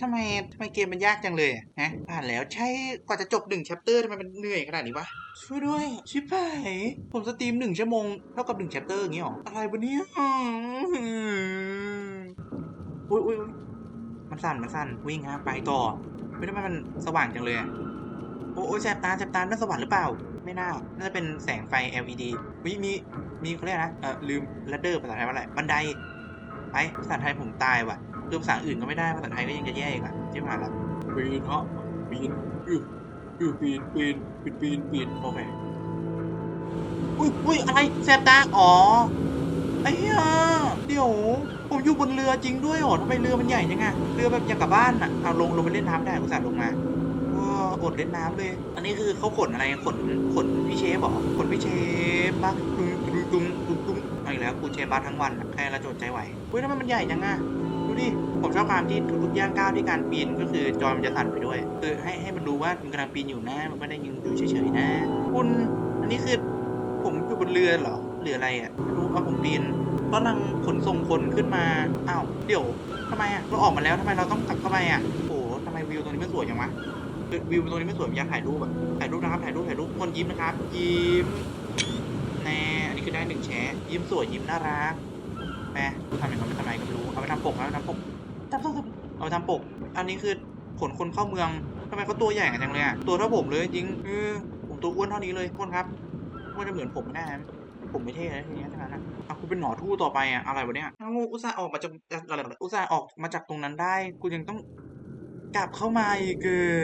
ทำไมทำไมเกมมันยากจังเลยฮะผ่านแล้วใช่กว่าจะจบหนึ่งแชปเตอร์ทำไมมันเหนื่อยขนาดนี้วะช่วยด้วย ชิบหายผมสตรีมหนึ่งชั่วโมงเท่ากับหนึ่งแชปเตอร์อย่างงี้หรออะไรวะเนี่ยอุ้ยอุ้ยมันสั่นมันสั่นวิ่งฮะไปต่อไม่ได้มันสว่างจังเลยโอ้ยแสบตาแสบตาน่าสว่างหรือเปล่า ไม่น่าน่าจะเป็นแสงไฟ LED วิมีมีเขาเรียกนะเออลืม ladder ภาษาไทยว่าอะไรบันไดไปภาษาไทยผมตายว่ะ คือภาษาอื่นก็ไม่ได้ภาษาไทยก็ยังจะแย่อีกอะที่ผ่าละปีนเนาะปีนอืออือปีนปีนปีนปีนปีนโอเคอุ้ยอุ้ยอะไรแสบตาอ๋อไอ้เหี้ยเดี๋ยวผมอยู่บนเรือจริงด้วยเหรอทำไมเรือมันใหญ่จังอะเรือแบบอย่างกับบ้านอะเอาลงลงไปเล่นน้ำได้อุตส่าห์ลงมาอออดเล่นน้ำเลย อันนี้คือเขาขนอะไรขนขนพี่เชฟเหรอขนพี่เชฟบักตุ้งตุ้งตุ้งตุ้งอาอีกแล้วกูเชฟบักทั้งวันใครละโจดใจไหวเฮ้ยทำไมมันใหญ่จังอะ ดิผมชอบความที่ทุกๆย่างก้าวที่การปีนก็คือจอยมันจะสั่นไปด้วย คือให้ให้มันรู้ว่ามันกำลังปีนอยู่นะมันไม่ได้ยืนอยู่เฉยๆนะ คุณอันนี้คือผมอยู่บนเรือเหรอหรืออะไรอะไม่รู้เอาผมปีนกำลังขนส่งคนขึ้นมาอ้าวเดี๋ยวทำไมอะเราออกมาแล้วทำไมเราต้องกลับเข้าไปอะโอ้ทำไมวิวตรงนี้ไม่สวยจังวะวิวตรงนี้ไม่สวยอยากถ่ายรูปอะถ่ายรูปนะครับถ่ายรูปถ่ายรูปคนยิ้มนะครับ ยิ้มแน่อันนี้คือได้หนึ่งแชะยิ้มสวยยิ้มน่ารัก แหมทำอย่างนั้นไปทำไมก็ไม่รู้ เอาไปทำปกเอาไปทำปกทำปกเอาไปทำปก อันนี้คือขนคนเข้าเมืองทำไมเขาตัวใหญ่กันจังเลยอะ ตัวเท่าผมเลยจริงเออผมตัวอ้วนเท่านี้เลยคนครับว่าจะเหมือนผมไม่ได้นะผมไม่เท่นะทีนี้ทั้งนั้นะอะกูเป็นหนอทู่ต่อไปอะอะไรวะเนี่ยเอาอุตส่าห์ออกมาจากอะไรอุตส่าห์ออกมาจากตรงนั้นได้ กูยังต้องกลับเข้ามาอีกเออ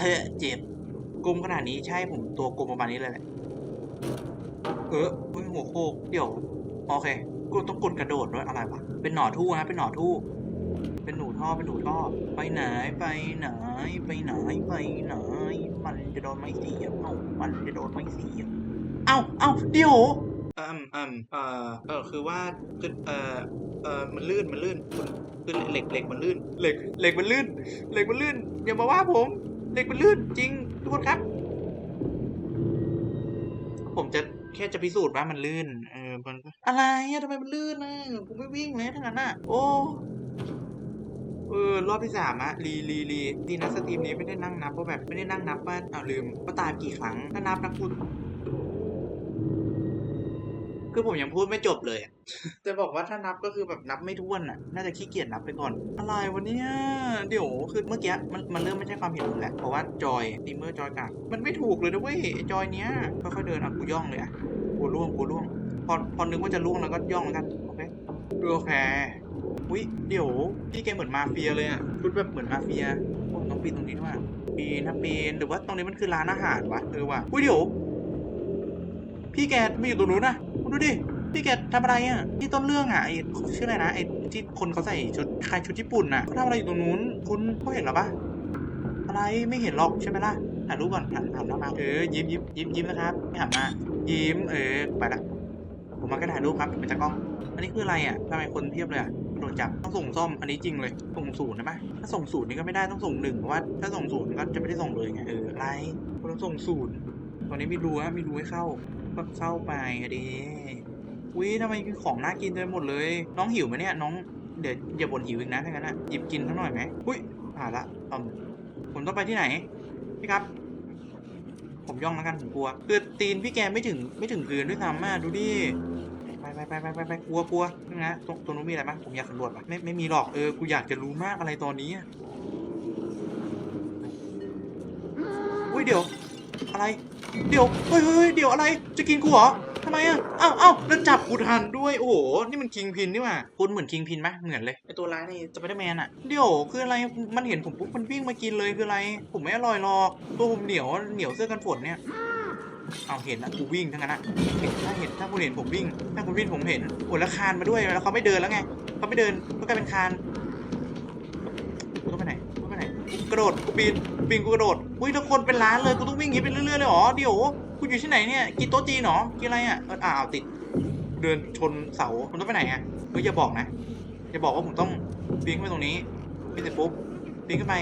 เฮ้เจ็บกลมขนาดนี้ใช่ผมตัวกลมประมาณนี้เลยแหละเออหัวโคกเดี๋ยวโอเค กูต้องกดกระโดดด้วยอะไรวะ เป็นหนอทู่นะเป็นหนอทู่เป็นหนูท่อเป็นหนูท่อ ไปไหนไปไหน ไปไหนไปไหน มันจะโดนไม่เสียบเอ้ามันจะโดนไม่เสียบเอ้าเอ้าเดี๋ยวเอ่มเอ่มเอ่อเออคือว่าคือเอ่อเอ่อมันลื่นมันลื่นคือเหล็กเหล็กมันลื่นเหล็กเหล็กมันลื่นเหล็กมันลื่นอย่ามาว่าผมเหล็กมันลื่นจริงทุกคนครับ ผมจะแค่จะพิสูจน์ว่ามันลื่นเอ อมันก็อะไรอะทำไมมันลื่นนะผมไม่วิ่งเลยทั้งนั้นอะโอ้เออรอบที่สามอะรีรีรีดีนะสตรีมนี้ไม่ได้นั่งนับว่าแบบไม่ได้นั่งนับว่าอ้าวลืมว่าตายกี่ครั้งถ้านับนับพูดคือผมยังพูดไม่จบเลยอะจะบอกว่าถ้านับก็คือแบบนับไม่ถ้วนอะ น่าจะขี้เกียจนับไปก่อน อะไรวะเนี่ยเดี๋ยวคือเมื่อกี้มันมันเริ่มไม่ใช่ความผิดผมแหละเพราะว่าจอยตีเมอร์จอยกากมันไม่ถูกเลยนะเว้ยไอ้จอยเนี้ยค่อยๆเดินอะกูย่องเลยอะกูล่วงกูล่วง พอพอนึกว่าจะล่วงแล้วก็ย่องแล้วกันโอเคโอเคอุ้ยเดี๋ยวพี่แกเหมือนมาเฟียเลยอะชุดแบบเหมือนมาเฟียโอ้ต้องปีนตรงนี้ด้วยปีนนะปีนหรือว่าตรงนี้มันคือร้านอาหารวะเออว่ะอุ้ยเดี๋ยว พี่แกไม่อยู่ตรงนู้นนะดูดิพี่แกทำอะไรอะที่ต้นเรื่องอะไอ้ชื่ออะไรนะไอ้ที่คนเขาใส่ชุดคล้ายชุดญี่ปุ่นน่ะเขาทำอะไรอยู่ตรงนู้น คุณเขาเห็นหรอปะอะไรไม่เห็นหรอกใช่ไหมล่ะถ่ายรูปก่อนหันหันหน้ามาเออยิ้มยิ้มยิ้มยิ้มนะครับหันมายิ้มเออไปละ ผมมาแค่ถ่ายรูปครับเป็นตากล้อง อันนี้คืออะไรอะทำไมคนเพียบเลยอะโดนจับต้องส่งซ่อมอันนี้จริงเลย ส่งศูนย์ได้ปะถ้าส่งศูนย์นี่ก็ไม่ได้ต้องส่งหนึ่งเพราะว่าถ้าส่งศูนย์ก็จะไม่ได้ส่งเลยไงเอออะไรคนต้องส่งศูนย์ตอนนี้มีรูนะมีรูให้เข้าก็เข้าไปอะดิวิทำไมมีของน่ากินเต็มหมดเลย น้องหิวไหมเนี่ยน้องเดี๋ยวอย่าบ่นหิวอีกนะถ้างั้นอะหยิบกินสักหน่อยไหมอุ้ยผ่านละอืมผมต้องไปที่ไหนพี่ครับ ผมย่องแล้วกันผมกลัวคือตีนพี่แกไม่ถึงไม่ถึงเกินด้วยซ้ำอะดูดิ ไปไปไปไปไปไปกลัวกลัวนะตรงตรงนู้นมีอะไรปะผมอยากสำรวจปะไม่ไม่มีหรอกเออกูอยากจะรู้มากอะไรตอนนี้อุ้ยเดี๋ยว อะไร เดี๋ยวเฮ้ยเฮ้ยเดี๋ยวอะไร จะกินกูเหรอทำไมอะอ้าวอ้าวแล้วจับกูทันด้วยโอ้โหนี่มันคิงพินนี่หว่าคุณเหมือนคิงพินไหมเหมือนเลยไอตัวร้ายนี่สไปเดอร์แมนอะเดี๋ยวคืออะไรมันเห็นผมปุ๊บมันวิ่งมากินเลยคืออะไร ผมไม่อร่อยหรอกตัวผมเหนียวเหนียวเสื้อกันฝนเนี่ย เอาเห็นนะกูวิ่งทั้งนั้นนะเห็นถ้าเห็นถ้าคุณเห็นผมวิ่ง ถ้าคุณวิ่งผมเห็นโอ้แล้วคานมาด้วยแล้วเขาไม่เดินแล้วไงเขาไม่เดินก็กลายเป็นคานกูต้องไปไหนกูต้องไปไหนกูกระโดดกูปีนปีนกูกระโดดอุ้ยทุกคนเป็นล้านเลยกูต้องวิ่งอย่างนี้ไปเรื่อยๆเลยหรอเดี๋ยวกูอยู่ที่ไหนเนี่ยกินโต๊ะจีนเหรอกินอะไรอะเอออ้าวติดเดินชนเสาผมต้องไปไหนอะเฮ้ยอย่าบอกนะอย่าบอกว่าผมต้องปีนขึ้นไปตรงนี้ปีนเสร็จปุ๊บปีนขึ้นไป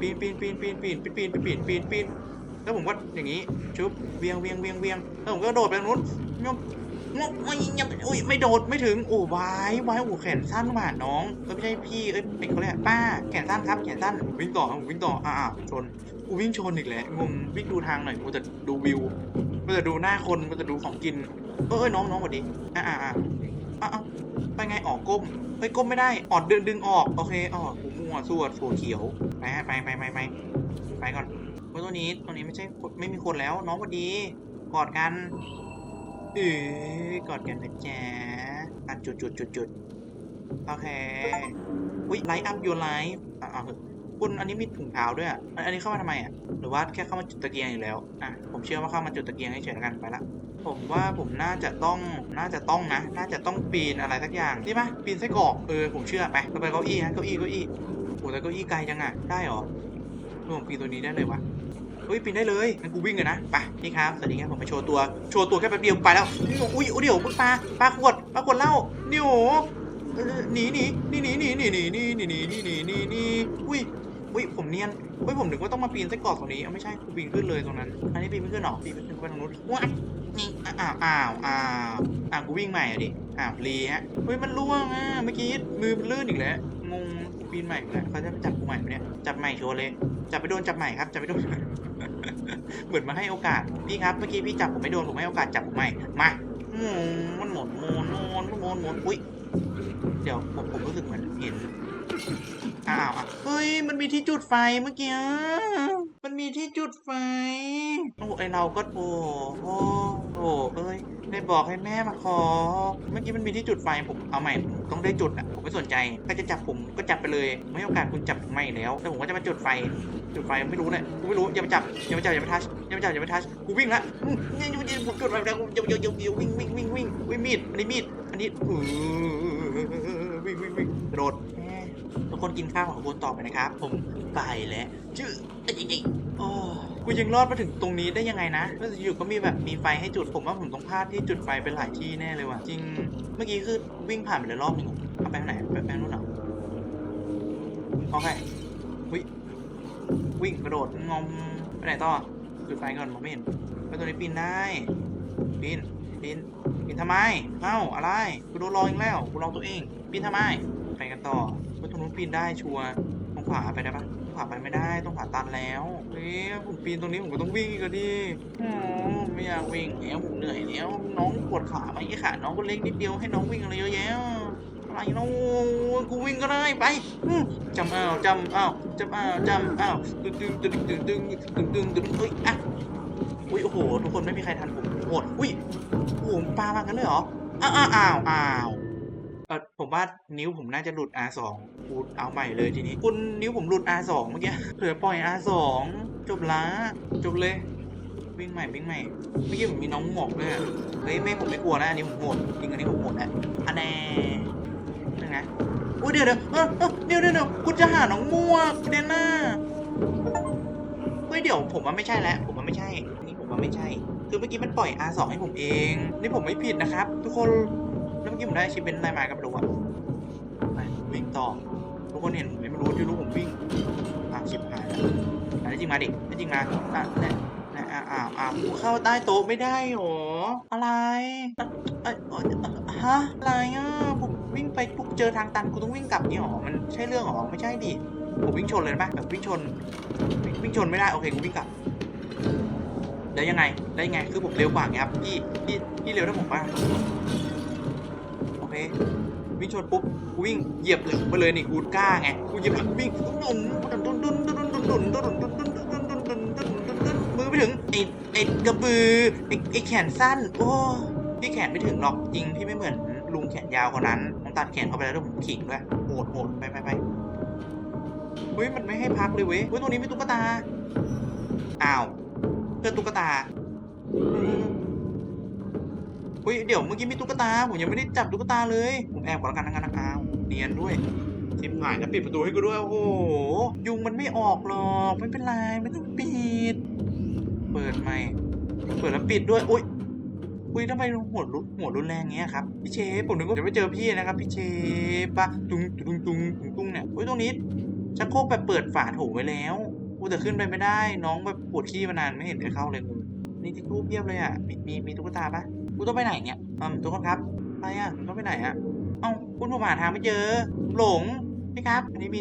ปีนปีนปีนปีนปีนปีนปีนปีนปีนปีน แล้วผมก็อย่างนี้ชุบเวียงเวียงเวียงเวียงแล้วผมก็โดดไปทางนู้นยมงกไม่ยังอุ้ยไม่โดดไม่ถึงโอ้วายวายโอ้แขนสั้นว่ะน้องเอ้ยไม่ใช่พี่เอ้ยเป็นเขาเรียกป้าแขนสั้นครับแขนสั้นวิ่งต่อครับวิ่งต่ออ่าอ่าชนกูวิ่งชนอีกแล้วงงวิ่งดูทางหน่อยกูจะดูวิวกูจะดูหน้าคนกูจะดูของกินเอ้ยน้องน้องสวัสดีอ่าอ่าอ่าอ่าไปไงออกก้มไปก้มไม่ได้ออดดึงดึงออกโอเคอ๋อกูมั่วสวดโผเขียวไปไปไปไปไป ไปก่อนเพราะตัวนี้ตัวนี้ไม่ใช่ไม่มีคนแล้ว น้องสวัสดีกอดกันเออกอดกันนะจ๊ะอะจุดจุดจุดจุดโอเคอุ้ยไลท์อัพยูไลฟ์อะเอาคุณอันนี้มีถุงเท้าด้วยอะอันนี้เข้ามาทำไมอะหรือว่าแค่เข้ามาจุดตะเกียงอยู่แล้วอะผมเชื่อว่าเข้ามาจุดตะเกียงให้เฉยๆกันไปละผมว่าผมน่าจะต้องน่าจะต้องนะ น่าจะต้องปีนอะไรสักอย่างนี่ปะปีนไส้กรอกเออผมเชื่อไปเราไปเก้าอี้ฮะเก้าอี้เก้าอี้โอ้แต่เก้าอี้ไกลจังอะได้หรอ เออผมปีตัวนี้ได้เลยวะเฮ้ยปีนได้เลยงั้นกูวิ่งเลยนะไปพี่ครับสวัสดีครับผมมาโชว์ตัวโชว์ตัวแค่แป๊บเดียวไปแล้วอุ้ยอุ้ยเดี๋ยวมึงปลาปลาขวดปลาขวดเหล้าเดี๋ยวหนีหนีหนีหนีหนีหนีหนีหนีหนีหนีหนีหนีหนีหนีอุ้ยอุ้ยผมเนียนอุ้ยผมนึกว่าต้องมาปีนไส้กรอกตรงนี้ไม่ใช่กูปีนขึ้นเลยตรงนั้น อันนี้ปีนไม่ขึ้นหรอปีนไปขึ้นไปตรงนู้นว้านี่อ้าวอ้าวอ้าวอ้าวกูวิ่งใหม่อะดิอ้าวรีฮะเฮ้ยมันล่วงอะเมื่อกี้มือมันลื่นอีกแล้วงงกูปีนใหม่แล้วเขาจะจับกูใหม่ไหมเนี่ยจับใหม่โชว์เลย จับไปโดนจับใหม่ครับจับไปโดนเหมือนมาให้โอกาสพี่ครับเมื่อกี้พี่จับผมไม่โดนผมให้โอกาสจับผมใหม่มาหมุนมันหมุนหมุนหมุนหมุนหมุนอุ้ยเดี๋ยวผมผมรู้สึกเหมือนเห็น อ้าวอะเฮ้ย มันมีที่จุดไฟเมื่อกี้ มันมีที่จุดไฟ โอ้ไอเราก็โอ้โหโอ้เอ้ย ได้บอกให้แม่มาขอ เมื่อกี้มันมีที่จุดไฟผมเอาใหม่ผมต้องได้จุดอะ ผมไม่สนใจใครจะจับผมก็จับไปเลย ไม่โอกาสคุณจับผมใหม่แล้ว แต่ผมก็จะมาจุดไฟ จุดไฟไม่รู้เลยกูไม่รู้อย่าไปจับอย่าไปจับอย่าไปทัชอย่าไปจับอย่าไปทัชกูวิ่งละเนี่ยอยู่ๆผมจุดไฟแล้วกูเยวเดี๋ยวเดี๋ยวเดี๋ยววิ่งวิ่งวิ่งวิ่งวิ่งมีดอันนี้มีดอันนี้เออวิ่งวิ่งวิ่งโดด ทุกคนกินข้าวของคุณต่อไปนะครับ ผมไปแล้วชื่อจริงๆโอ้กูยังรอดมาถึงตรงนี้ได้ยังไงนะแล้วอยู่ก็มีแบบมีไฟให้จุดผมว่าผมต้องพลาดที่จุดไฟเป็นหลายที่แน่เลยว่ะ จริง เมื่อกี้คือวิ่งผ่านไปเลยรอบหนึงเอาไปทางไหนไปไปทางนู้นเหรอโอเควิวิ่งกระโดดงอมไปไหนต่อจุดไฟก่อนมองไม่เห็นไปตัวนี้ปีนได้ปีนปีนปีนทำไมเอ้าอะไรกูโดนรออีกแล้วกูรอตัวเองปีนทำไมไปกันต่อ ไปตรงนู้นปีนได้ชัวร์ตรงขวาไปได้ปะตรงขวาไปไม่ได้ตรงขวาตันแล้วเฮ้ยผมปีนตรงนี้ผมก็ต้องวิ่งอีก็ดิโอ้ไม่อยากวิ่งแล้วผมเหนื่อยแล้วน้องปวดขาไหมไอ้ขาน้องก็เล็กนิดเดียวให้น้องวิ่งอะไรเยอะแยะอะไรเนาะกูวิ่งก็ได้ไปอืมจำอ้าวจำอ้าวจำอ้าวจำอ้าวตึงตึงตึงตึงตึงตึงตึงตึงเฮ้ยอะอุ้ยโอ้โหทุกคนไม่มีใครทันผมโหดอุ้ยโอ้โหปลามากันเลยเหรออ้าวอ้าวอ้าว ผมว่านิ้วผมน่าจะหลุด R2 กูเอาใหม่เลยทีนี้ คุณนิ้วผมหลุด R2 เมื่อกี้เผื่อปล่อย R2 จบละจบเลยวิ่งใหม่วิ่งใหม่เมื่อกี้ผมมีน้องหมวกด้วยอะเฮ้ยไม่ผมไม่กลัวนะอันนี้ผมโหดจริงอันนี้ผมโหดแหละอันแน่นึงนะอุ้ยเดี๋ยวเดี๋ยวเออเออเดี๋ยวเดี๋ยวคุณจะหาน้องม่วเดนน่าเฮ้ยเดี๋ยวผมว่าไม่ใช่แล้วผมว่าไม่ใช่นี่ผมว่าไม่ใช่ คือเมื่อกี้มันปล่อย R2 ให้ผมเอง นี่ผมไม่ผิดนะครับ ทุกคน แล้วเมื่อกี้ผมได้ชิปเป็นอะไรมากับดูอะไปวิ่งต่อ ทุกคนเห็นไม่รู้ที่รู้ผมวิ่งอะชิปหายแล้วอะได้จริงมาดิได้จริงมาอะเนี่ยเนี่ยอะอะอะกูเข้าใต้โต๊ะไม่ได้หรอ อะไรอะเอ้ยเอ้ยฮะ อะไรอะ ผมวิ่งไปปุ๊บเจอทางตันกูต้องวิ่งกลับนี่หรอ มันใช่เรื่องหรอ ไม่ใช่ดิ ผมวิ่งชนเลยได้ปะแบบวิ่งชนวิ่งวิ่งชนไม่ได้ โอเค กูวิ่งกลับ แล้วยังไง แล้วยังไง คือผมเร็วกว่าไงครับ พี่ พี่ พี่เร็วได้ผมป่ะ โอเควิ่งชนปุ๊บกูวิ่งเหยียบเลยไปเลยนี่กูกล้าไงกูเหยียบกูวิ่งดุนดุนดุนดุนดุนดุนดุนดุนดุนดุนดุนดุนดุนดุนดุนดุนดุนมือไม่ถึงไอ้ไอ้กระบือไอ้ไอ้แขนสั้น โอ้พี่แขนไม่ถึงหรอกจริงพี่ไม่เหมือนลุงแขนยาวคนนั้นผมตัดแขนเข้าไปแล้วด้วยผมขิงด้วยโหดโหดไปไปไปเฮ้ยมันไม่ให้พักเลยเว้ยเฮ้ยตรงนี้มีตุ๊กตาอ้าวเจอตุ๊กตา เฮ้ยเดี๋ยวเมื่อกี้มีตุ๊กตา ผมยังไม่ได้จับตุ๊กตาเลย ผมแอบก่อนล้วกันนะกันนะอ้าวเนียนด้วยทิมหายแล้วปิดประตูให้กูด้วยโอ้โหยุงมันไม่ออกหรอกไม่เป็นไรไม่ต้องปิด เปิดไหมเปิดแล้วปิดด้วยอุ้ยอุ้ยทำไมหัวรุนหัวรุนแรงเงี้ยครับพี่เชฟผมนึกว่าจะไม่เจอพี่นะครับพี่เชฟปะตุงตุงตุงตุงตุงเนี่ยอุ้ยตรงนี้ชักโครกแบบเปิดฝาโถไว้แล้วกูแต่ขึ้นไปไม่ได้ น้องแบบปวดขี้มานานไม่เห็นได้เข้าเลยนี่ที่ทูบเพียบเลยอะมีมีมีตุ๊กตาปะ กูต้องไปไหนเนี่ยอืมทุกคนครับอะไรอะต้องไปไหนอะเอ้าคุณผมหาทางไม่เจอ หลงพี่ครับ อันนี้มี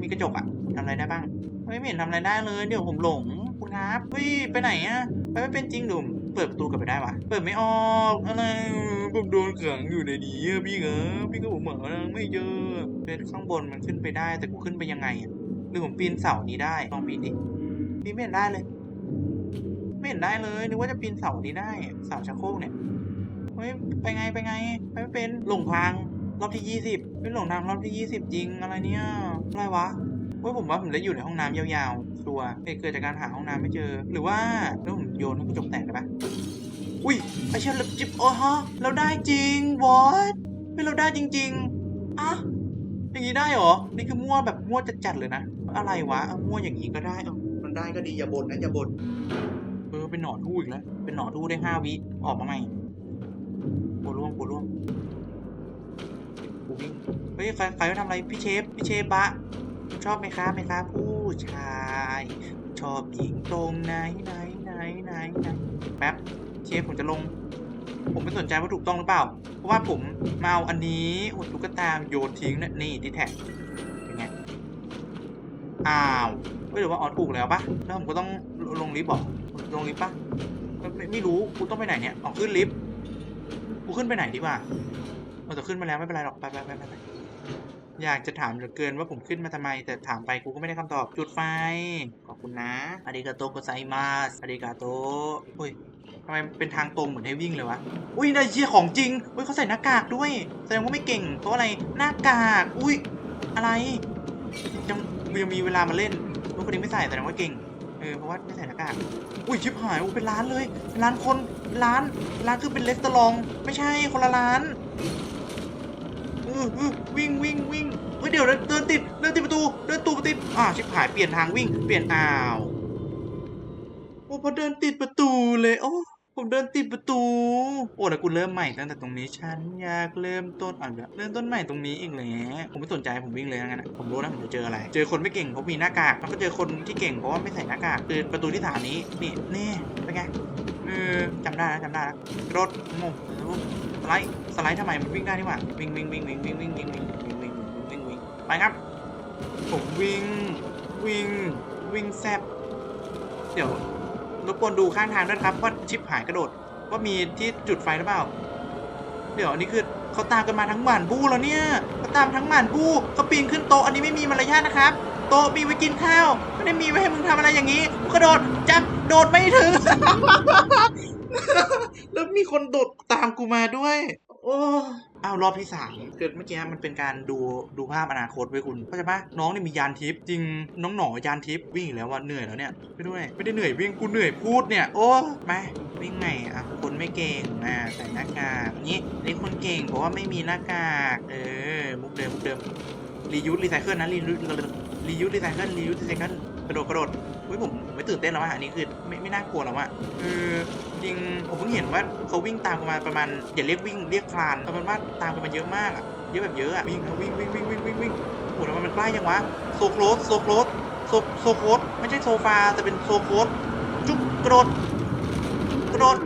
มีกระจกอะทำอะไรได้บ้างเฮ้ยไม่เห็นทำอะไรได้เลย เดี๋ยวผมหลงคุณครับเฮ้ยไปไหนอะไปไม่เป็นจริงดุมเปิดประตูกลับไปได้วะเปิดไม่ออกอะไรผมโดนขังอยู่ในนี้พี่ครับพี่ก็ผมเหาทางไม่เจอเป็นข้างบนมันขึ้นไปได้ แต่กูขึ้นไปยังไงอะหรือผมปีนเสานี้ได้ลองปีนดิปีนไม่ได้เลย ไม่เห็นได้เลยนึกว่าจะปีนเสานี้ได้เสาชักโครกเนี่ยเฮ้ยไปไงไปไงไปไม่เป็นหลงทางรอบที่ยี่สิบเป็นหลงทางรอบที่ยี่สิบจริงอะไรเนี่ยอะไรวะเฮ้ยผมว่าผมได้อยู่ในห้องน้ำยาวๆชัวร์เกิดจากการหาห้องน้ำไม่เจอ หรือว่าแล้วผมโยนให้กระจกแตกได้ปะอุ้ยไอเชี่ยเราจิบโอ้ฮะเราได้จริงวอทเฮ้ยเราได้จริงๆอะอย่างนี้ได้หรอ นี่คือมั่วแบบมั่วจัดๆเลยนะ อะไรวะมั่วอย่างนี้ก็ได้เออมันได้ก็ดีอย่าบ่นนะอย่าบ่น อเป็นหนอนทู่อีกแล้ว เป็นหนอนทู่ได้ห้าวิ ออกมาใหม่กูร่วงกูร่วงกูวิ่งเฮ้ยใครใครมาทำอะไร พี่เชฟ พี่เชฟบะชอบไหมครับไหมครับผู้ชาย ชอบหญิงตรงไหนไหนไหนไหนไหนแป๊บเชฟผมจะลง ผมไม่สนใจว่าถูกต้องหรือเปล่า เพราะว่าผมมาเอาอันนี้หุ่นตุ๊กตาโยนทิ้งนะนี่ที่แท็กเป็นไง อ้าวเฮ้ยหรือว่าออถูกแล้วปะแล้วผมก็ต้องลงลิฟต์บอก ลงลิฟต์ปะไม่ไม่รู้กูต้องไปไหนเนี่ยออกขึ้นลิฟต์กูขึ้นไปไหนดีว่าเออแต่ขึ้นมาแล้วไม่เป็นไรหรอกไปไปไปไปอยากจะถามเหลือเกินว่าผมขึ้นมาทำไม แต่ถามไปกูก็ไม่ได้คำตอบจุดไฟ ขอบคุณนะอาริกาโตโกไซมาสอาริกาโตอุ้ยทำไมเป็นทางตรงเหมือนให้วิ่งเลยวะ อุ้ยได้เชียของจริง อุ้ยเขาใส่หน้ากากด้วย แสดงว่าไม่เก่งเพราะอะไร หน้ากาก อุ้ย อะไร ยังยังมีเวลามาเล่นลูกคนนี้ไม่ใส่แต่ว่าเก่ง เออเพราะว่าไม่ใส่หน้ากากอุ้ยชิบหายอุ้เป็นร้านเลยเป็นร้านคนเป็นร้านร้านคือเป็นเลสเตอรอง ไม่ใช่คนละร้านเออือวิ่งวิ่งวิ่งเฮ้ยเดี๋ยวเดินติดเดินติดประตูเดินตูประติดอ่าชิบหายเปลี่ยนทางวิ่งเปลี่ยนอ้าวโอ้พอเดินติดประตูเลยโอ้ ผมเดินติดประตู โอ้แต่กูเริ่มใหม่ตั้งแต่ตรงนี้ฉันอยากเริ่มต้นอะเริ่มต้นใหม่ตรงนี้อีกแล้วผมไม่สนใจผมวิ่งเลยงั้นนะผมรู้นะผมจะเจออะไร เจอคนไม่เก่งเพราะมีหน้ากากแล้วก็เจอคนที่เก่งเพราะว่าไม่ใส่หน้ากากคือประตูที่สามนี้นี่นี่เป็นไงเออจำได้นะจำได้นะรถงงสไลด์สไลด์ทำไมมันวิ่งได้นี่หว่าวิ่งวิ่งวิ่งวิ่งวิ่งวิ่งวิ่งวิ่งวิ่งวิ่งวิ่งวิ่งไปครับ ผมวิ่งวิ่งวิ่งแซบเดี๋ยว รบกวนดูข้างทางด้วยครับว่าชิปหายกระโดด ว่ามีที่จุดไฟหรือเปล่า เดี๋ยวอันนี้คือเขาตามกันมาทั้งหมานบู้แล้วเนี่ยเขาตามทั้งหมานบู้เขาปีนขึ้นโต๊ะอันนี้ไม่มีมารยาทนะครับ โต๊ะมีไว้กินข้าวไม่ได้มีไว้ให้มึงทำอะไรอย่างนี้กระโดดจับโดดไม่ถึงแล้วมีคนโดดตามกูมาด้วย โอ้ อ้าวรอบที่สามเกิดเมื่อกี้มันเป็นการดูดูภาพอนาคตไว้คุณเข้าใจปะน้องนี่มียานทิพย์จริงน้องหนอยานทิพย์วิ่งอีกแล้วว่าเหนื่อยแล้วเนี่ยไปด้วยไม่ได้เหนื่อยวิ่งกูเหนื่อยพูดเนี่ยโอ้มาวิ่งไงอะคนไม่เก่งอะใส่หน้ากากนี่นี่คนเก่งเพราะว่าไม่มีหน้ากากเออมุกเดิมมุกเดิมรียูสรีไซเคิลนะรียูสรียูสรีไซเคิลรียูสรีไซเคิล กระโดดกระโดดเฮ้ยผมไม่ตื่นเต้นแล้วอะอันนี้คือไม่ไม่น่ากลัวแล้วอะคือจริงผมเพิ่งเห็นว่าเขาวิ่งตามกันมาประมาณอย่าเรียกวิ่งเรียกคลานประมาณว่าตามกันมาเยอะมากอะเยอะแบบเยอะอะวิ่งวิ่งวิ่งวิ่งวิ่งวิ่งวิ่งโอ้โหแล้วมันใกล้ยังวะโซโครสโซโครสโซโซโครสไม่ใช่โซฟาแต่เป็นโซโครสจุ๊บกระโดดกระโดด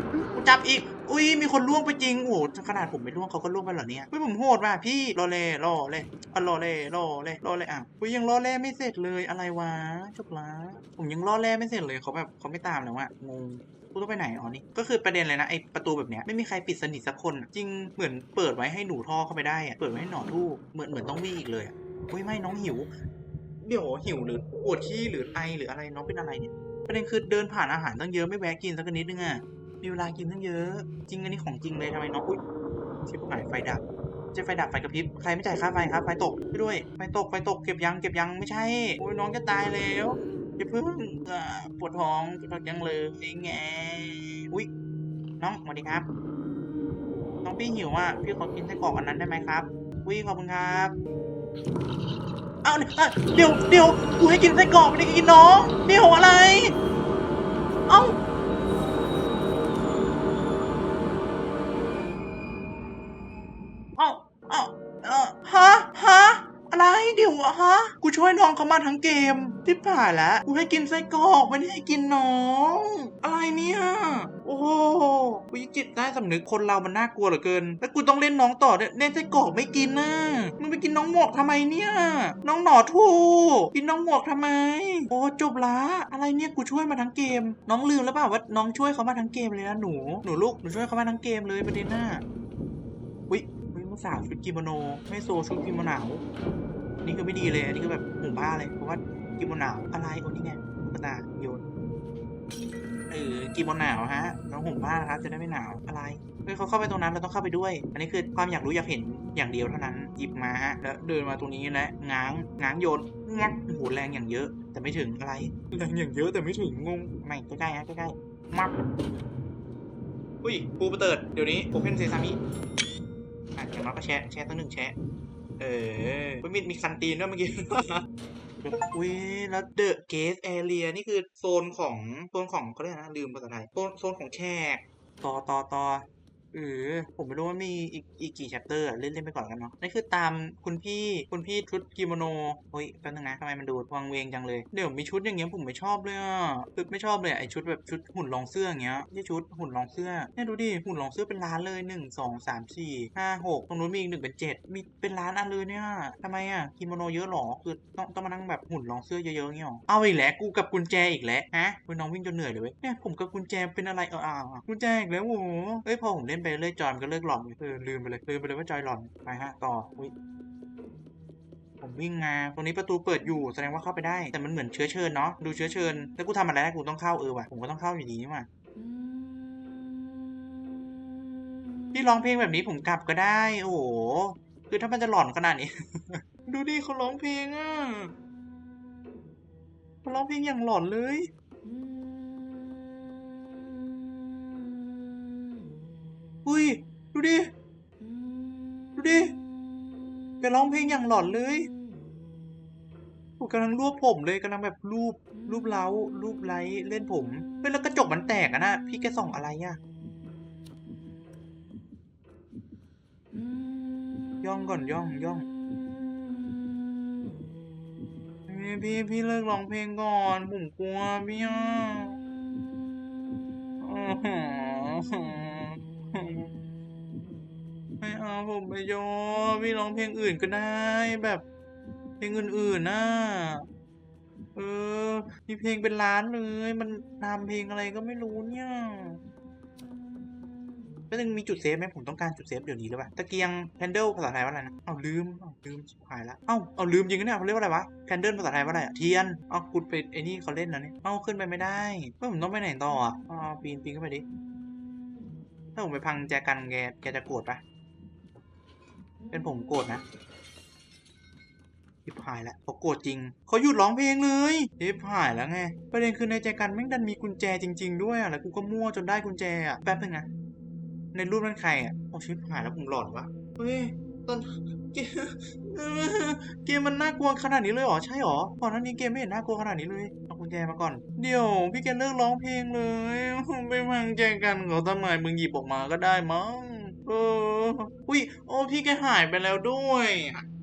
จับอีก อุ้ยมีคนล่วงไปจริงโอ้หขนาดผมไม่ล่วงเขาก็ล่วงไปเหรอเนี่ยอุ้ยผมโหดว่ะพี่รอเล่รอเล่อะรอเล่รอเล่รอเล่อะอุ้ยยังรอเล่ไม่เสร็จเลยอะไรวะจบละผมยังรอเล่ไม่เสร็จเลยเขาแบบเขาไม่ตามแล้วอะงงกูต้องไปไหนอ๋อนี่ก็คือประเด็นเลยนะไอประตูแบบเนี้ยไม่มีใครปิดสนิทสักคนจริงเหมือนเปิดไว้ให้หนูท่อเข้าไปได้อะเปิดไว้ให้หนอนทู่เหมือนเหมือนต้องวิ่งอีกเลยอะอุ้ยไม่น้องหิว เดี๋ยวหิวหรือปวดขี้หรือไอหรืออะไรน้องเป็นอะไรเนี่ยประเด็นคือเดินผ่านอาหารตั้งเยอะไม่แวะกินสักนิดนึงอะ มีเวลากินตั้งเยอะ จริงอันนี้ของจริงเลยทำไมน้องอุ้ยชิบหายไฟดับใช่ไฟดับไฟกระพริบ ใครไม่จ่ายค่าไฟครับ ไฟตกไปด้วย ไฟตก ไฟตก เก็บยัง เก็บยัง ไม่ใช่ โอ้ยน้องจะตายแล้วอย่าเพิ่งปวดท้องปวดท้องยังเลยไง อุ้ยน้องสวัสดีครับ น้องพี่หิวอะ พี่ขอกินไส้กรอกอันนั้นได้ไหมครับ อุ้ยขอบคุณครับ เอาเนี่ยอะเดี๋ยวเดี๋ยวกูให้กินไส้กรอกไม่ได้กินน้อง เดี๋ยวอะไร เอ้า อ้าเอ้าเออฮะฮะ กูช่วยน้องเขามาทั้งเกม ที่ผ่านแล้ว กูให้กินไส้กรอกไม่ได้ให้กินน้อง อะไรเนี่ย โอ้โหวิจิตได้สำนึกคนเรามันน่ากลัวเหลือเกิน แล้วกูต้องเล่นน้องต่อเนี่ยเล่นไส้กรอกไม่กินนะมึงไปกินน้องหมวกทำไมเนี่ย น้องหนอทูกินน้องหมวกทำไม โอ้จบละอะไรเนี่ยกูช่วยมาทั้งเกม น้องลืมแล้วเปล่าว่าน้องช่วยเขามาทั้งเกมเลยนะหนูหนูลูกหนูช่วยเขามาทั้งเกมเลยประเด็นน่ะวิวิมุสาวชุดกิโมโน ไม่โซชุดกิโมโนหนาว นี่คือไม่ดีเลยอันนี้คือแบบห่มผ้าเลย เพราะว่ากิโมโนหนาวอะไรโอ้นี่ไงกระดาษโยนเออกิโมโนหนาวฮะน้องห่มผ้านะครับจะได้ไม่หนาวอะไรเฮ้ยเขาเข้าไปตรงนั้นเราต้องเข้าไปด้วย อันนี้คือความอยากรู้อยากเห็นอย่างเดียวเท่านั้นหยิบมาฮะแล้วเดินมาตรงนี้และง้างง้างโยนงัดโอ้โหแรงอย่างเยอะ แต่ไม่ถึงอะไรแรงอย่างเยอะแต่ไม่ถึงงงไม่ใกล้ๆฮะใกล้ๆมับอุ้ยปูประเติดเดี๋ยวนี้โอเพนเซซามิอะอย่างน้อยก็แชะแชะตั้งหนึ่งแชะ เออเฮ้ยมีมีคันตีนด้วยเมื่อกี้ อุ้ยแล้วเดอะเกสแอเรียนี่คือโซนของโซนของเขาเรียกนะลืมภาษาไทยโซนโซนของแขกต่อต่อต่อ เออผมไม่รู้ว่ามีอีกอีกกี่แชปเตอร์เล่นเล่นไปก่อนกันเนาะนี่คือตามคุณพี่คุณพี่ชุดกิโมโนเฮ้ยแป๊บนึงนะทำไมมันดูวังเวงจังเลยเดี๋ยวมีชุดอย่างเงี้ยผมไม่ชอบเลยอะคือไม่ชอบเลยไอชุดแบบชุดหุ่นรองเสื้ออย่างเงี้ยนี่ชุดหุ่นรองเสื้อเนี่ยดูดิหุ่นรองเสื้อเป็นล้านเลยหนึ่งสองสามสี่ห้าหกตรงนู้นมีอีกหนึ่งเป็นเจ็ดมีเป็นล้านอันเลยเนี่ยทำไมอะกิโมโนเยอะหรอคือต้องต้องมานั่งแบบหุ่นรองเสื้อเยอะๆเงี้ยหรอเอาอีกแล้วกูกับกุญแจอีกแล้วฮะเฮ้ยน้องวิ่งจนเหนื่อยเลยเว้ยเนี่ยผมกับกุญแจเป็นอะไรเอออ่ากุญแจอีกแล้วโอ้เอ้ยพอผมเล่นไปเรื่อยจอยมันก็เลิกหลอนเออลืมไปเลยลืมไปเลยว่าจอยหลอนไปฮะต่ออุ้ยผมวิ่งมาตรงนี้ประตูเปิดอยู่แสดงว่าเข้าไปได้ แต่มันเหมือนเชื้อเชิญเนาะดูเชื้อเชิญแล้วกูทำอะไรได้กูต้องเข้าเออว่ะผมก็ต้องเข้าอยู่ดีนี่ว่ะพี่ร้องเพลงแบบนี้ผมกลับก็ได้ โอ้โหคือถ้ามันจะหลอนขนาดนี้ ดูดิเขาร้องเพลงอะเขาร้องเพลงอย่างหลอนเลย อุ้ย ดูดิ ดูดิแกร้องเพลงอย่างหลอนเลยผมกำลังรวบผมเลยกำลังแบบรูป รูปเล้า รูปไล้เล่นผมเฮ้ยแล้วกระจกมันแตกอะนะพี่แกส่องอะไรอะย่องก่อนย่องย่องพี่พี่พี่เลิกร้องเพลงก่อน ผมกลัวพี่อะ ไม่เอาผมไม่ยอมพี่ร้องเพลงอื่นก็ได้ แบบเพลงอื่นๆนะเออ มีเพลงเป็นล้านเลย มันตามเพลงอะไรก็ไม่รู้เนี่ยแล้วนึงมีจุดเซฟไหมผมต้องการจุดเซฟเดี๋ยวนี้เลยป่ะตะเกียงแคนเดิลภาษาไทยว่าอะไรนะเอาลืมเอาลืมชิบหายละเอ้าเอาลืมจริงนะเนี่ยเขาเรียกว่าอะไรวะแคนเดิลภาษาไทยว่าอะไรเทียนเอาคุณไปไอ้นี่เขาเล่นนะเนี่ยเอาขึ้นไปไม่ได้เฮ้ยผมต้องไปไหนต่ออะอ๋อปีนปีนขึ้นไปดิาผมไปพังแจกันแกแกจะโกรธปะเป็นผมโกรธนะทิพหายแล้วเขาโกรธจริง เขาหยุดร้องเพลงเลยทิพหายแล้วไง ประเด็นคือในใจกันแม่งดันมีกุญแจจริง ๆ ด้วยอะแล้วกูก็มั่วจนได้กุญแจอะแป๊บนึงนะ ในรูปนั้นใครอะโอ้ชิบหายแล้วผมหลอนวะ เฮ้ย ตอนเกมเกมมันน่ากลัวขนาดนี้เลยเหรอ ใช่เหรอก่อนหน้านี้เกมไม่เห็นน่ากลัวขนาดนี้เลย ญแจมาก่อน เดี๋ยวพี่แกเลิกร้องเพลงเลยไปพังแจกันเขาทำไมมึงหยิบออกมาก็ได้มั้งเอออุ้ยโอ้พี่แกหายไปแล้วด้วย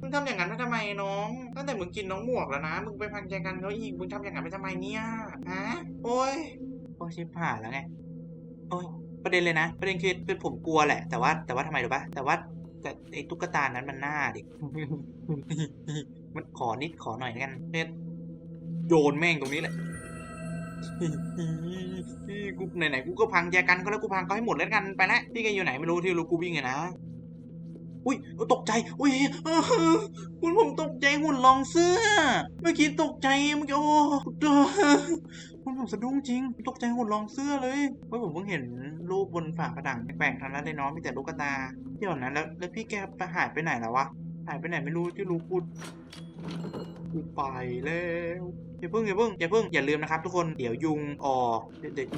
มึงทำอย่างนั้นไปทำไมน้อง ตั้งแต่มึงกินน้องหมวกแล้วนะ มึงไปพังแจกันเขาอีก มึงทำอย่างนั้นไปทำไมเนี่ย ฮะ โอ้ยโอ้ชิบหายแล้วไง โอ้ยประเด็นเลยนะ ประเด็นคือเป็นผมกลัวแหละ แต่ว่าแต่ว่าทำไมรู้ปะแต่ว่าแต่ไอ้ตุ๊กตานั้นมันหน้าดิ มันขอนิดขอหน่อยกันเพ โยนแม่งตรงนี้แหละกูไหนๆกูก็พังแจกันก็แล้วกูพังเขาให้หมดแล้วกันไปละพี่แกอยู่ไหนไม่รู้ที่รู้กูวิ่งไงนะอุ้ยตกใจ อุ้ยคุณผมตกใจหุ่นรองเสื้อ เมื่อกี้ตกใจเมื่อกี้โอ้คุณผมสะดุ้งจริง ตกใจหุ่นรองเสื้อเลยเพราะผมเพิ่งเห็นรูปบนฝาผนังแปลกๆทางนั้นเลยเนาะมีแต่ลูกตาเดี๋ยวนั้นแล้ว แล้วพี่แกไปหายไปไหนแล้ววะหายไปไหนไม่รู้ที่รู้พูด กูไปแล้วอย่าเพิ่งอย่าเพิ่งอย่าเพิ่งอย่าลืมนะครับทุกคนเดี๋ยวยุงออกเดี๋ยวเดี๋ยว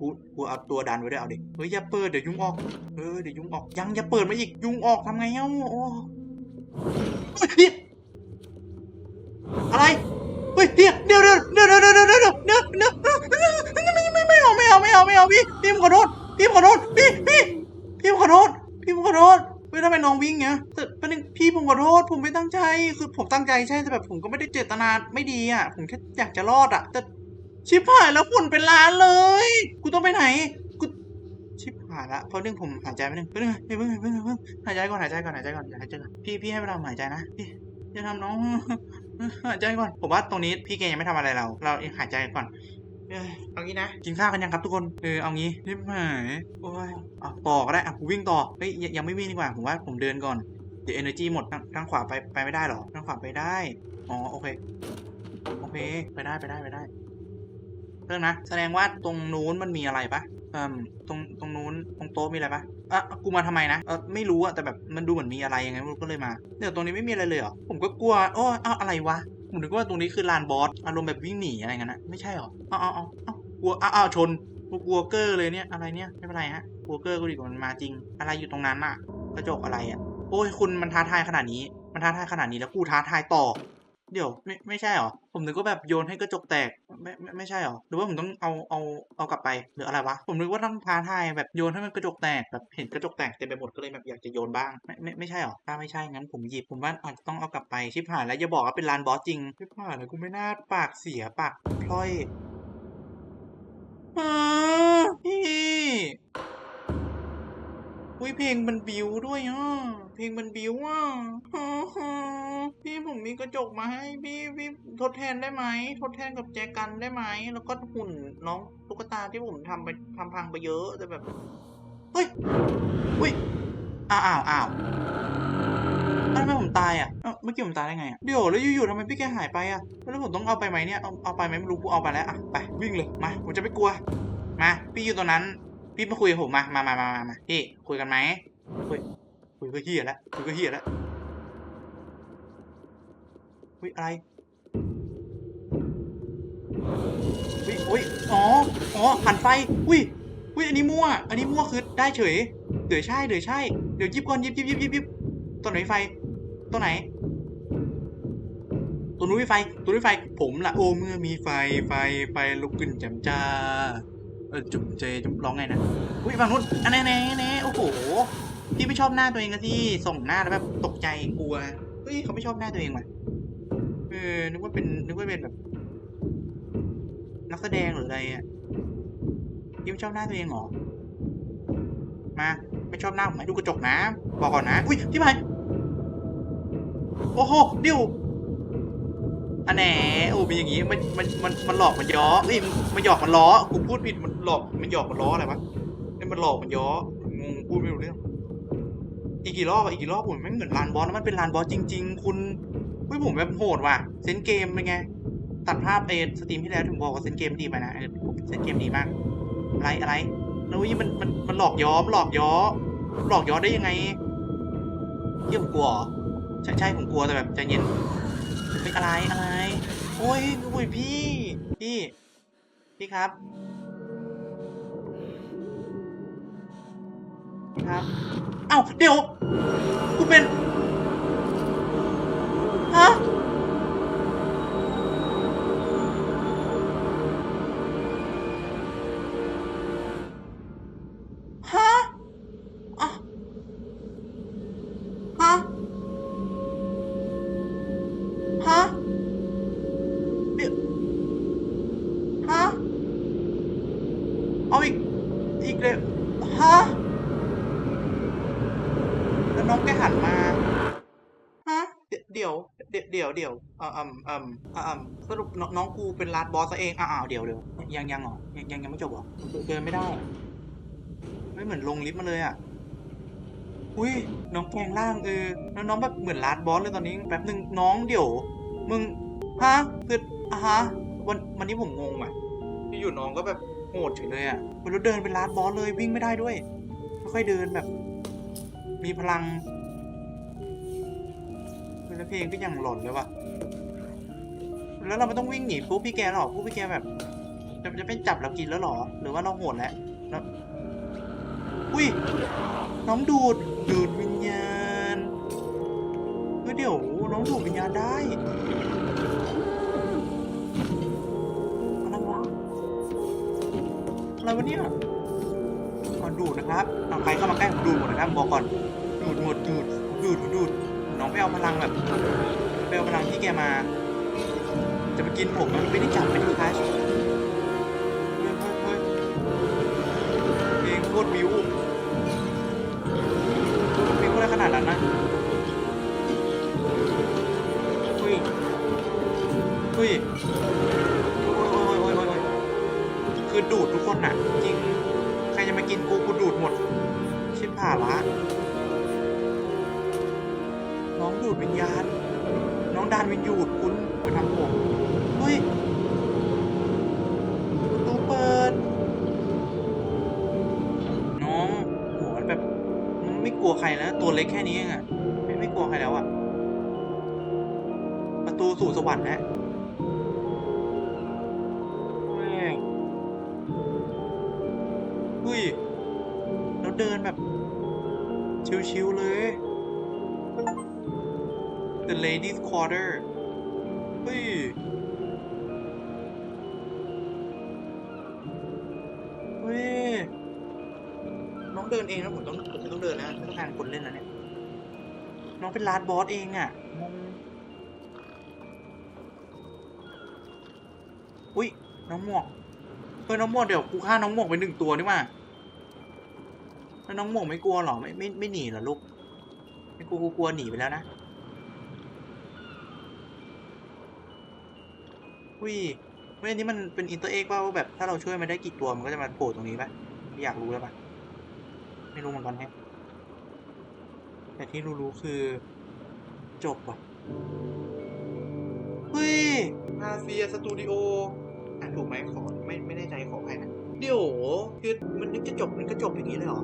กูกูเอาตัวดันไว้ด้วยเอาดิเฮ้ยอย่าเปิดเดี๋ยวยุงออกเออเดี๋ยวยุงออกยังอย่าเปิดมาอีกยุงออกทำไงเอ้าโอ้เฮ้ยเดี๋ยวอะไรเฮ้ยเดี๋ยวเดี๋ยวเดี๋ยวเดี๋ยวเดี๋ยวเดี๋ยวเดี๋ยวเดี๋ยวเดี๋ยวเดี๋ยวไม่ไม่ไม่เอาไม่เอาไม่เอาไม่เอาพี่พี่ขอโทษพี่ขอโทษพี่พี่พี่ขอโทษพี่ขอโทษ ฮ้ยทำไมน้องวิ่งเงี้ยแต่ประเด็นพี่ผมขอโทษผมไม่ตั้งใจ คือผมตั้งใจใช่แต่แบบผมก็ไม่ได้เจตนาไม่ดีอะ ผมแค่อยากจะรอดอะ แต่ชิบหายแล้วฝุ่นเป็นล้านเลย กูต้องไปไหน กูชิบหายละเพราะเรื่องผมหายใจไม่หนึ่งเพิ่งเพิ่งเพิ่งเพิ่งเพิ่งหายใจก่อนหายใจก่อนหายใจก่อนหายใจก่อนพี่พี่ให้เวลาหายใจนะพี่จะทำน้องหายใจก่อน ผมว่าตรงนี้พี่แกยังไม่ทำอะไรเรา เราหายใจก่อน เอ้ยเอางี้นะ กินข้าวกันยังครับทุกคน เออ เอางี้รีบหายโอ้ยอะต่อก็ได้อะกูวิ่งต่อ เฮ้ยยังยังไม่วิ่งดีกว่า ผมว่าผมเดินก่อน เดี๋ยว energy หมดทางทางขวาไปไปไม่ได้เหรอ ทางขวาไปได้ อ๋อ โอเค โอเค ไปได้ไปได้ไปได้ เรื่องนะ แสดงว่าตรงนู้นมันมีอะไรปะเอ่มตรงตรงนู้นตรงโต๊ะมีอะไรปะอะกูมาทำไมนะเออไม่รู้อะแต่แบบมันดูเหมือนมีอะไรยังไงก็เลยมาเดี๋ยวตรงนี้ไม่มีอะไรเลยเหรอผมก็กลัวโอ้อ้าวอะไรวะ ผมนึกว่าตรงนี้คือลานบอสอารมณ์แบบวิ่งหนีอะไรเงี้ยนะไม่ใช่หรออ้าวอ้าวอ้าวอ้าวกลัวอ้าวอ้าวชนกูกลัวเกอร์เลยเนี่ยอะไรเนี่ยไม่เป็นไรฮะกลัวเกอร์ก็ดีกว่ามันมาจริง อะไรอยู่ตรงนั้นอะกระจกอะไรอะโอ้ยคุณมันท้าทายขนาดนี้ มันท้าทายขนาดนี้แล้วกูท้าทายต่อ เดี๋ยวไม่ไม่ใช่หรอ ผมนึกว่าแบบโยนให้กระจกแตกไม่ไม่ไม่ใช่หรอ หรือว่าผมต้องเอาเอาเอากลับไปหรืออะไรวะ ผมนึกว่าต้องท้าทายแบบโยนให้มันกระจกแตกแบบเห็นกระจกแตกเต็มไปหมดก็เลยแบบอยากจะโยนบ้างไม่ไม่ไม่ใช่หรอถ้าไม่ใช่งั้นผมหยิบผมว่าอาจจะต้องเอากลับไปชิบหายแล้วอย่าบอกว่าเป็นลานบอสจริงชิบหายแล้วกูไม่น่าปากเสียปากพล่อยอาพี่ อุ้ยเพลงมันบิวด้วยอะ เพลงมันบิวอะพี่ผมมีกระจกมาให้พี่พี่ทดแทนได้ไหม ทดแทนกับแจกันได้ไหม แล้วก็หุ่นน้องตุ๊กตาที่ผมทำไปทำพังไปเยอะแต่แบบ เฮ้ยอุ้ยอ้าวอ้าวอ้าวทำไมผมตายอะเมื่อกี้ผมตายได้ไงอะเดี๋ยวแล้วอยู่ๆทำไมพี่แกหายไปอะ แล้วผมต้องเอาไปไหมเนี่ย เอาเอาไปไหมไม่รู้กูเอาไปแล้วอะไปวิ่งเลย มา ผมจะไม่กลัว มา พี่อยู่ตรงนั้น พี่มาคุยกับผมมามามามามามาพี่คุยกันไหมคุยคุยก็เฮียแล้วคุยก็เฮียแล้วอุ้ยอะไรอุ้ยอุ้ยอ๋ออ๋อหันไฟอุ้ยอุ้ยอันนี้มั่ว อันนี้มั่วคือได้เฉยเดี๋ยวใช่เดี๋ยวใช่เดี๋ยวยิบก่อนยิบยิบยิบยิบยิบตัวไหนไฟตัวไหนตัวนู้นมีไฟตัวนู้นไฟ ผมละโอเมื่อมีไฟไฟไฟลุกขึ้นแจ่มจ้า เออจุ๊บเจจุ๊บร้องไงนะอุ้ยฝั่งนู้นอันนี้น่แน่โอ้โหพี่ไม่ชอบหน้าตัวเองนะที่ส่งหน้าแล้วแบบตกใจกลัวเฮ้ยเขาไม่ชอบหน้าตัวเองว่ะเออนึกว่าเป็นนึกว่าเป็นแบบ นักแสดงหรืออะไรอะพี่ไม่ชอบหน้าตัวเองหรอมาไม่ชอบหน้าผมไหมดูกระจกนะ บอกก่อนนะอุ้ยที่ไหนโอ้โหเดี๋ยว อันแหนโอ้มีอย่างงี้มันมันมันมันหลอกมันย้อเอ้ยมันหยอกมันล้อกูพูดผิดมันหลอกมันหยอกมันล้ออะไรวะนี่มันหลอกมันย้องงพูดไม่รู้เรื่อง อีกกี่รอบอะอีกกี่รอบผมไม่เหมือนลานบอสแล้วมันเป็นลานบอสจริง ๆ คุณเฮ้ยผมแบบโหดว่ะเซนเกมเป็นไงตัดภาพเอสตรีมที่แล้วถึงบอกว่าเซนเกมดีไปนะเซนเกมดีมากอะไรอะไรแล้วนี่มันมันมันหลอกย้อมหลอกย้อหลอกย้อได้ยังไงเยี่ยผมกลัวใช่ใช่ผมกลัวแต่แบบใจเย็น เป็นอะไรอะไรโอ้ยโอ้ยพี่ พี่ พี่ครับ ครับ เอ้าเดี๋ยว กูเป็น ฮะ อีกเลยฮะแล้วน้องแกหันมา ฮะ เดี๋ยว เดี๋ยว เดี๋ยวเดี๋ยวเอ่ออืมอืมอ่าอืมสรุปน้องกูเป็นลาดบอสซะเอง อ้าวเดี๋ยวเดี๋ยวยังยังเหรอ ยังยังยังไม่จบหรอเดินไม่ได้ ไม่เหมือนลงลิฟต์มาเลยอะ อุ้ย น้องแปลงร่างเออ แล้วน้องแบบเหมือนลาดบอสเลยตอนนี้ แป๊บหนึ่งน้องเดี๋ยว มึง ฮะคืออะฮะ วันวันนี้ผมงงอะที่อยู่น้องก็แบบ ดเฉยเลยอะมันแล้เดินเป็นลาดบอสเลยวิ่งไม่ได้ด้วยค่อยๆเดินแบบ มีพลังเพลงก็ยังหล่นเลยว่ะแล้วเราไม่ต้องวิ่งหนีพวกพี่แกหรอกพวกพี่แกแบบ จะจะเป็นจับเรากินแล้วหรอ หรือว่าเราโหดแล้วแล้วอุ้ยน้องดูดดูดวิญญาณเฮ้ยเดี๋ยวน้องดูดวิญญาณได้ วะเนี่ยก่อนดูดนะครับเอาใครเข้ามาใกล้ผมดูดหมดนะครับบอกก่อนดูดหมดดูดดูดดูดน้องไปเอาพลังแบบไปเอาพลังที่แกมา จะมากินผมมันไม่ได้จับไม่ได้ทัชเฮ้ยเฮ้ยเพลงโคตรบิวเพลงโคตรได้ขนาดนั้นนะ นกูกูดูดหมด ชิบหายละน้องดูดวิญญาณ น้องดานวิญญูดคุณไปทำผมเฮ้ยประตูเปิด น้องโหมันแบบมันไม่กลัวใครแล้ว ตัวเล็กแค่นี้เองอะไม่ไม่กลัวใครแล้วอะประตูสู่สวรรค์นะแม่งเฮ้ยแล้ว เดินแบบ ชิวๆเลย The Ladies Quarter เฮ้ยเฮ้ยน้องเดินเองแล้วผมต้องผมไม่ต้องเดินแล้วต้องการคนเล่นแล้วเนี่ย น้องเป็นลาดบอสเองอะ่ะอุ้ยน้องหมวกเฮ้ยน้องหมวกเดี๋ยวกูฆ่าน้องหมวกไปหนึ่งตัวนี่มา แล้วน้องหมวกไม่กลัวหรอไม่ไม่ไม่หนีหรอลูก ไม่กลัวกลัวหนีไปแล้วนะอุ้ยเฮ้ยอันนี้มันเป็นอินเตอร์เอ็กว่าแบบถ้าเราช่วยมันได้กี่ตัวมันก็จะมาโผล่ตรงนี้ปะอยากรู้แล้วปะไม่รู้เหมือนกันแฮะแต่ที่รู้ๆคือจบว่ะเฮ้ยอาเซียสตูดิโออ่านถูกไหมขอไม่ไม่แน่ใจขอใครนะ เดี๋ยวคือมันนึกจะจบมันก็จบอย่างนี้เลยเหรอ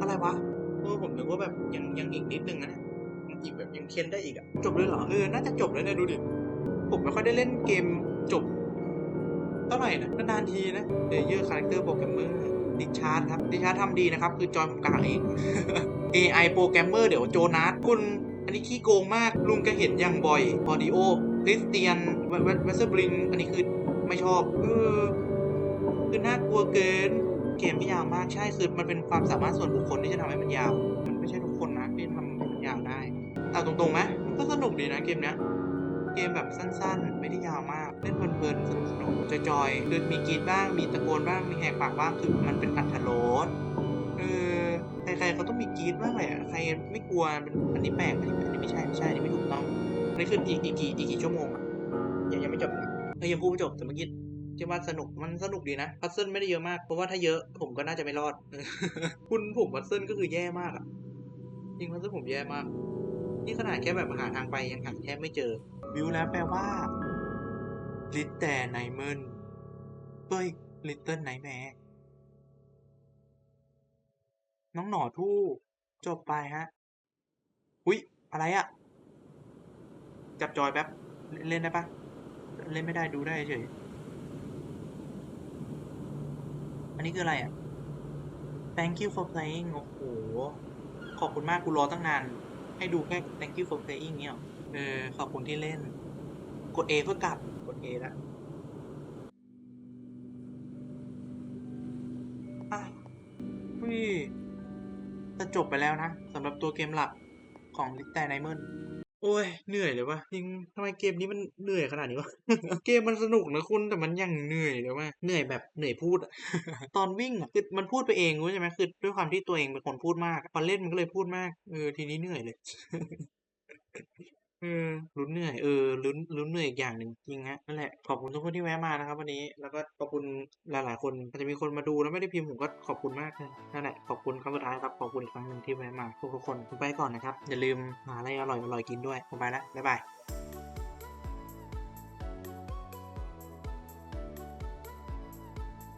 อะไรวะเออผมนึกว่าแบบยังยังอีกนิดนึงนะเนี่ยยังอีกแบบยังเค้นได้อีกอะจบเลยเหรอเออน่าจะจบแล้วเนี่ยดูดิผมไม่ค่อยได้เล่นเกมจบเท่าไหร่นะนานๆทีนะเดเยอร์คาแรคเตอร์โปรแกรมเมอร์ดิชาร์ดครับดิชาร์ดทำดีนะครับ คือจอยผมกลางเอง AI โปรแกรมเมอร์เดี๋ยวโจนัสคุณอันนี้ขี้โกงมากลุงก็เห็นยังบ่อยออดิโอคริสเตียนเวสเซอร์บริงอันนี้คือไม่ชอบ เออ คือน่ากลัวเกิน เกมที่ยาวมากใช่คือมันเป็นความสามารถส่วนบุคคลที่จะทำให้มันยาว มันไม่ใช่ทุกคนนะที่ทำให้มันยาวได้เอาตรงๆไหมมันก็สนุกดีนะเกมเนี้ยเกมแบบสั้นๆ ไม่ได้ยาวมาก เล่นเพลินๆ สนุกๆจอยๆคือมีกรีดบ้าง มีตะโกนบ้าง มีแหกปากบ้าง คือมันเป็นอัธรสเออใครๆเขาต้องมีกรีดบ้างแหละ ใครไม่กลัวมันอันนี้แปลกอันนี้อันนี้ไม่ใช่ไม่ใช่อันนี้ไม่ถูกต้องนนี้คืออีกอีกกี่อีกกี่ชั่วโมงอะยังยังไม่จบนะเออยังพูดไม่จบแต่เมื่อกี้ ที่ว่าสนุกมันสนุกดีนะพัซเซิลไม่ได้เยอะมากเพราะว่าถ้าเยอะผมก็น่าจะไม่รอด คุณผมพัซเซิลก็คือแย่มากอะจริงพัซเซิลผมแย่มาก นี่ขนาดแค่แบบหาทางไปยังหาแทบไม่เจอ วิวแล้วแปลว่าลิตแต่ไนเมิลเฮ้ยลิตเติ้ลไนแมร์น้องหน่อทู่จบไปฮะอุ๊ยอะไรอะจับจอยแป๊บเลเล่นได้ปะ เล่นไม่ได้ดูได้เฉย อั นนี้คืออะไรอะ thank you for playing โอ้โห ขอบคุณมากกูรอตั้งนาน ให้ดูแค่ thank you for playing เนี่ยเออ ขอบคุณที่เล่น กด A เพื่อกลับ กด A แล้วอะวิจะจบไปแล้วนะสำหรับตัวเกมหลักของลิแต่ไนเมิล โอ้ยเหนื่อยเลยวะยิงทำไมเกมนี้มันเหนื่อยขนาดนี้วะเกมมันสนุกนะคุณแต่มันยังเหนื่อยเลยวะเหนื่อยแบบเหนื่อยพูดตอนวิ่งอะคือมันพูดไปเองรู้ใช่ไหมคือด้วยความที่ตัวเองเป็นคนพูดมากพอเล่นมันก็เลยพูดมากเออทีนี้เหนื่อยเลย ออลุ้นเหนื่อยเออลุ้นลุ้นเหนื่อยอีกอย่างหนึ่งจริงฮะนั่นแหละขอบคุณทุกคนที่แวะมานะครับ วันนี้แล้วก็ขอบคุณหลาย ๆ คนอาจจะมีคนมาดูแล้วไม่ได้พิมพ์ผมก็ขอบคุณมากเลยนั่นแหละขอบคุณครั้งสุดท้ายครับขอบคุณอีกครั้งหนึ่งที่แวะมาทุกๆคนผมไปก่อนนะครับอย่าลืมหาอะไรอร่อยอร่อยกินด้วยผมไปแล้วบ๊ายบาย